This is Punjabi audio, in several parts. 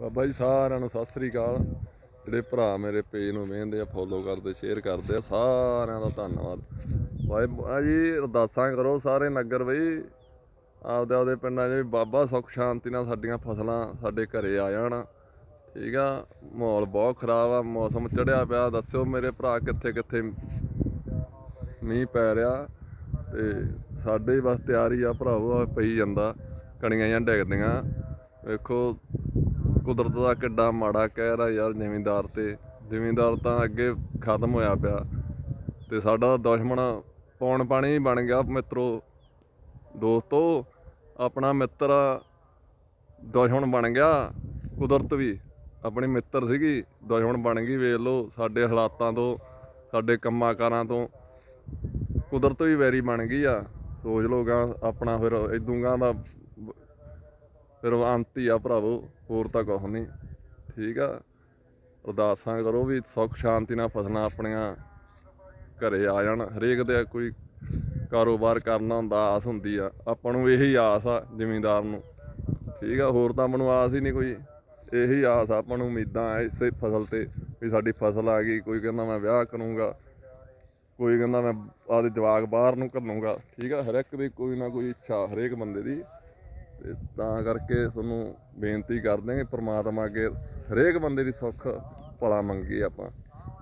ਬਾਬਾ ਜੀ ਸਾਰਿਆਂ ਨੂੰ ਸਤਿ ਸ੍ਰੀ ਅਕਾਲ। ਜਿਹੜੇ ਭਰਾ ਮੇਰੇ ਪੇਜ ਨੂੰ ਵੇਖਦੇ ਆ ਫੋਲੋ ਕਰਦੇ ਸ਼ੇਅਰ ਕਰਦੇ ਆ, ਸਾਰਿਆਂ ਦਾ ਧੰਨਵਾਦ। ਬਾਈ ਜੀ, ਅਰਦਾਸਾਂ ਕਰੋ ਸਾਰੇ ਨਗਰ ਬਈ ਆਪਦੇ ਆਪਦੇ ਪਿੰਡਾਂ 'ਚ ਵੀ ਬਾਬਾ ਸੁੱਖ ਸ਼ਾਂਤੀ ਨਾਲ ਸਾਡੀਆਂ ਫਸਲਾਂ ਸਾਡੇ ਘਰੇ ਆ ਜਾਣ। ਠੀਕ ਆ, ਮਾਹੌਲ ਬਹੁਤ ਖਰਾਬ ਆ, ਮੌਸਮ ਚੜਿਆ ਪਿਆ। ਦੱਸਿਓ ਮੇਰੇ ਭਰਾ ਕਿੱਥੇ ਕਿੱਥੇ ਮੀਂਹ ਪੈ ਰਿਹਾ। ਤੇ ਸਾਡੇ ਹੀ ਬਸ ਤਿਆਰੀ ਆ, ਭਰਾਵੋ ਪਈ ਜਾਂਦਾ। ਕਣੀਆਂ ਜਾਂ ਡਿੱਗਦੀਆਂ। ਵੇਖੋ ਕੁਦਰਤ ਦਾ ਕਿੱਡਾ ਮਾੜਾ ਕਹਿਰ ਆ ਯਾਰ ਜ਼ਿਮੀਂਦਾਰ ਤੇ। ਜ਼ਿਮੀਂਦਾਰ ਤਾਂ ਅੱਗੇ ਖਤਮ ਹੋਇਆ ਪਿਆ। ਤੇ ਸਾਡਾ ਦੁਸ਼ਮਣ ਪੌਣ ਪਾਣੀ ਬਣ ਗਿਆ ਮਿੱਤਰੋ। ਦੋਸਤੋ, ਆਪਣਾ ਮਿੱਤਰ ਦੁਸ਼ਮਣ ਬਣ ਗਿਆ। ਕੁਦਰਤ ਵੀ ਆਪਣੀ ਮਿੱਤਰ ਸੀਗੀ, ਦੁਸ਼ਮਣ ਬਣ ਗਈ। ਵੇਖ ਲਓ ਸਾਡੇ ਹਾਲਾਤਾਂ ਤੋਂ, ਸਾਡੇ ਕੰਮਾਂ ਕਾਰਾਂ ਤੋਂ ਕੁਦਰਤ ਵੀ ਵੈਰੀ ਬਣ ਗਈ ਆ। ਸੋਚ ਲਓ ਗਾ, ਆਪਣਾ ਫਿਰ ਇਦੂਗਾ ਦਾ ਫਿਰ ਹੀ ਆ ਭਰਾਵੋ, ਹੋਰ ਤਾਂ ਕੁਛ ਨਹੀਂ ਠੀਕ ਆ? ਅਰਦਾਸਾਂ ਕਰੋ ਵੀ ਸੁੱਖ ਸ਼ਾਂਤੀ ਨਾਲ ਫਸਲਾਂ ਆਪਣੀਆਂ ਘਰੇ ਆ ਜਾਣ। ਹਰੇਕ ਦੇ ਕੋਈ ਕਾਰੋਬਾਰ ਕਰਨਾ ਹੁੰਦਾ, ਆਸ ਹੁੰਦੀ ਆ। ਆਪਾਂ ਨੂੰ ਇਹੀ ਆਸ ਆ ਜ਼ਿਮੀਂਦਾਰ ਨੂੰ। ਠੀਕ ਆ? ਹੋਰ ਤਾਂ ਆਪਾਂ ਨੂੰ ਆਸ ਹੀ ਨਹੀਂ ਕੋਈ। ਇਹੀ ਆਸ ਆ ਆਪਾਂ ਨੂੰ ਉਮੀਦਾਂ ਆ ਇਸੇ ਫਸਲ ਤੇ ਵੀ ਸਾਡੀ ਫਸਲ ਆ ਗਈ। ਕੋਈ ਕਹਿੰਦਾ ਮੈਂ ਵਿਆਹ ਕਰੂੰਗਾ, ਕੋਈ ਕਹਿੰਦਾ ਮੈਂ ਆਪਦੇ ਜਵਾਕ ਬਾਹਰ ਨੂੰ ਘੱਲੂੰਗਾ। ਠੀਕ ਆ? ਹਰ ਇੱਕ ਦੀ ਕੋਈ ਨਾ ਕੋਈ ਇੱਛਾ ਹਰੇਕ ਬੰਦੇ ਦੀ। ਤੇ ਤਾਂ ਕਰਕੇ ਤੁਹਾਨੂੰ ਬੇਨਤੀ ਕਰਦੇ ਹਾਂ ਕਿ ਪ੍ਰਮਾਤਮਾ ਅੱਗੇ ਹਰੇਕ ਬੰਦੇ ਦੀ ਸੁੱਖ ਭਲਾ ਮੰਗੀ ਆਪਾਂ,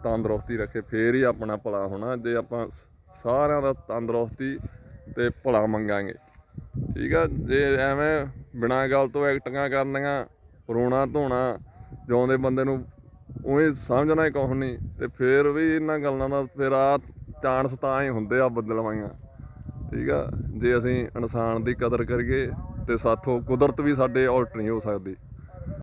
ਤੰਦਰੁਸਤੀ ਰੱਖੇ, ਫੇਰ ਹੀ ਆਪਣਾ ਭਲਾ ਹੋਣਾ, ਜੇ ਆਪਾਂ ਸਾਰਿਆਂ ਦਾ ਤੰਦਰੁਸਤੀ ਤੇ ਭਲਾ ਮੰਗਾਂਗੇ। ਠੀਕ ਆ, ਜੇ ਐਵੇਂ ਬਿਨਾਂ ਗੱਲ ਤੋਂ ਐਕਟਿੰਗਾਂ ਕਰਨੀਆਂ, ਰੋਣਾ ਧੋਣਾ, ਜਿਉਂਦੇ ਬੰਦੇ ਨੂੰ ਉਵੇਂ ਸਮਝਣਾ ਹੀ ਕੁਛ ਨਹੀਂ, ਤੇ ਫੇਰ ਵੀ ਇਹਨਾਂ ਗੱਲਾਂ ਦਾ ਫਿਰ ਆ ਚਾਂਸ ਤਾਂ ਹੀ ਹੁੰਦੇ ਆ ਬਦਲਵਾਈਆਂ। ਠੀਕ ਆ, ਜੇ ਅਸੀਂ ਇਨਸਾਨ ਦੀ ਕਦਰ ਕਰੀਏ ਤੇ ਸਾਥੋਂ ਕੁਦਰਤ ਵੀ ਸਾਡੇ ਆਲਟ ਨਹੀਂ ਹੋ ਸਕਦੀ।